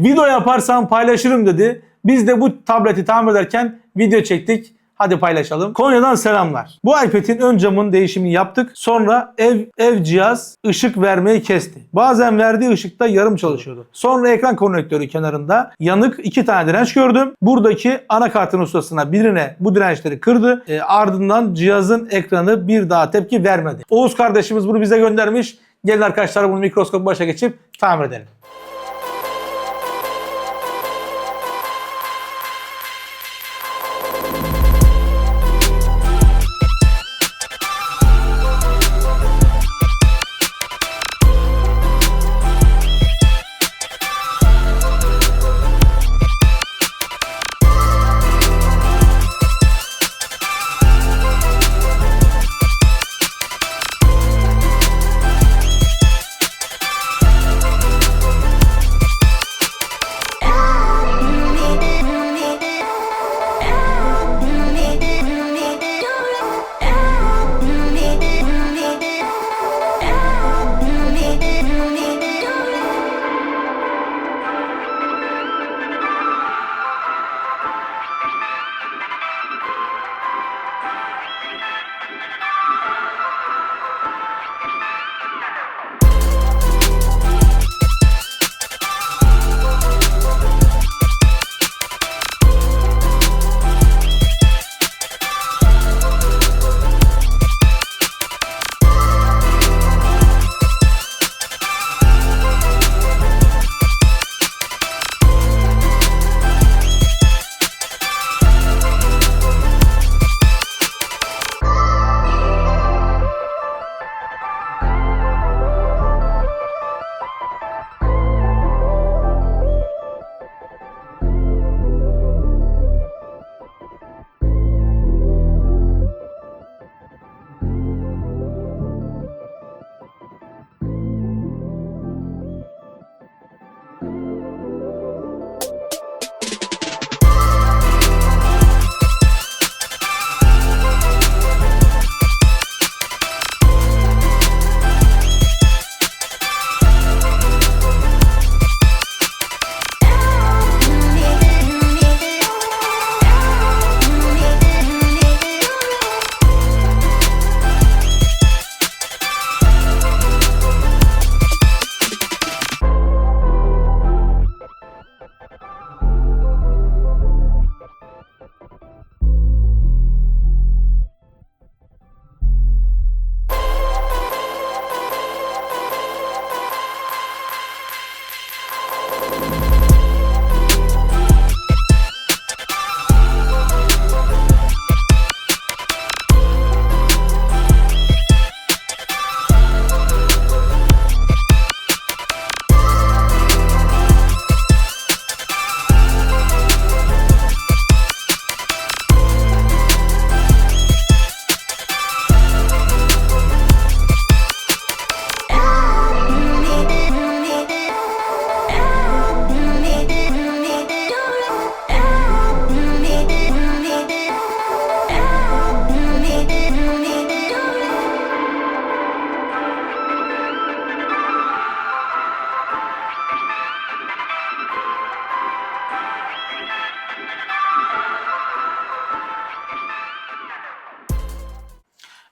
Video yaparsam paylaşırım dedi. Biz de bu tableti tamir ederken video çektik. Hadi paylaşalım. Konya'dan selamlar. Bu iPad'in ön camın değişimini yaptık. Sonra ev ev cihaz ışık vermeyi kesti. Bazen verdiği ışıkta yarım çalışıyordu. Sonra ekran konnektörü kenarında yanık iki tane direnç gördüm. Buradaki anakartın ustasına birine bu dirençleri kırdı. E, ardından cihazın ekranı bir daha tepki vermedi. Oğuz kardeşimiz bunu bize göndermiş. Gelin arkadaşlar bunu mikroskop başa geçip tamir edelim.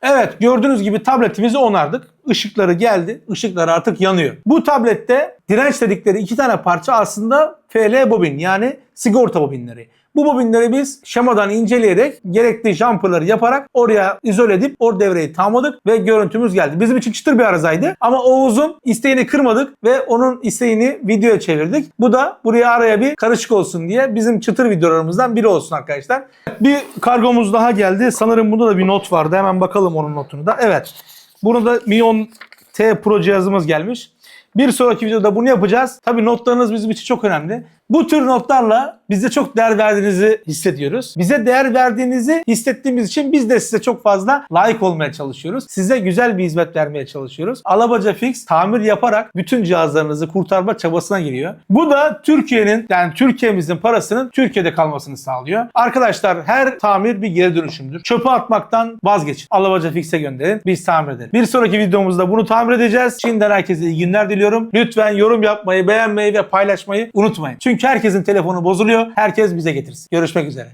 Evet gördüğünüz gibi tabletimizi onardık. Işıkları geldi. Işıklar artık yanıyor. Bu tablette direnç dedikleri iki tane parça aslında FL bobin yani sigorta bobinleri. Bu bobinleri biz şemadan inceleyerek gerekli jumperları yaparak oraya izole edip o devreyi tamamladık ve görüntümüz geldi. Bizim için çıtır bir arızaydı ama Oğuz'un isteğini kırmadık ve onun isteğini videoya çevirdik. Bu da buraya araya bir karışık olsun diye bizim çıtır videolarımızdan biri olsun arkadaşlar. Bir kargomuz daha geldi. Sanırım bunda da bir not vardı. Hemen bakalım onun notunu da. Evet. Bunu da Mion T Pro cihazımız gelmiş. Bir sonraki videoda bunu yapacağız. Tabii notlarınız bizim için çok önemli. Bu tür notlarla bize çok değer verdiğinizi hissediyoruz. Bize değer verdiğinizi hissettiğimiz için biz de size çok fazla layık olmaya çalışıyoruz. Size güzel bir hizmet vermeye çalışıyoruz. Alabaca Fix tamir yaparak bütün cihazlarınızı kurtarma çabasına giriyor. Bu da Türkiye'nin yani Türkiye'mizin parasının Türkiye'de kalmasını sağlıyor. Arkadaşlar her tamir bir geri dönüşümdür. Çöpe atmaktan vazgeçin. Alabaca Fix'e gönderin. Biz tamir edelim. Bir sonraki videomuzda bunu tamir edeceğiz. Şimdiden herkese iyi günler diliyorum. Lütfen yorum yapmayı, beğenmeyi ve paylaşmayı unutmayın. Çünkü herkesin telefonu bozuluyor. Herkes bize getirsin. Görüşmek üzere.